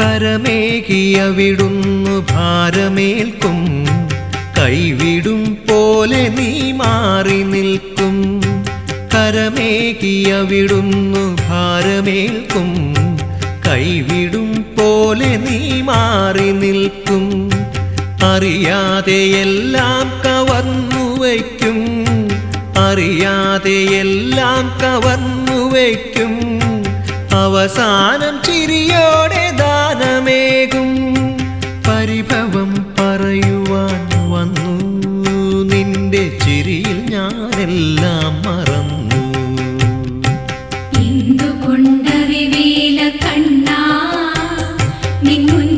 കരമേകിയവിടുന്നു ഭാരമേൽക്കും. കൈവിടും പോലെ നീ മാറി നിൽക്കും. കരമേകിയവിടുന്നു ഭാരമേൽക്കും. കൈവിടും പോലെ നീ മാറി നിൽക്കും. അറിയാതെയെല്ലാം കവർന്നു വയ്ക്കും. അറിയാതെയെല്ലാം കവർന്നു വയ്ക്കും. അവസാനം ചിരിയോടെ പരിഭവം പറയുവാൻ വന്നു. നിന്റെ ചിരിയിൽ ഞാനെല്ലാം മറന്നു. എന്തുകൊണ്ട് കണ്ണാ നിന്നു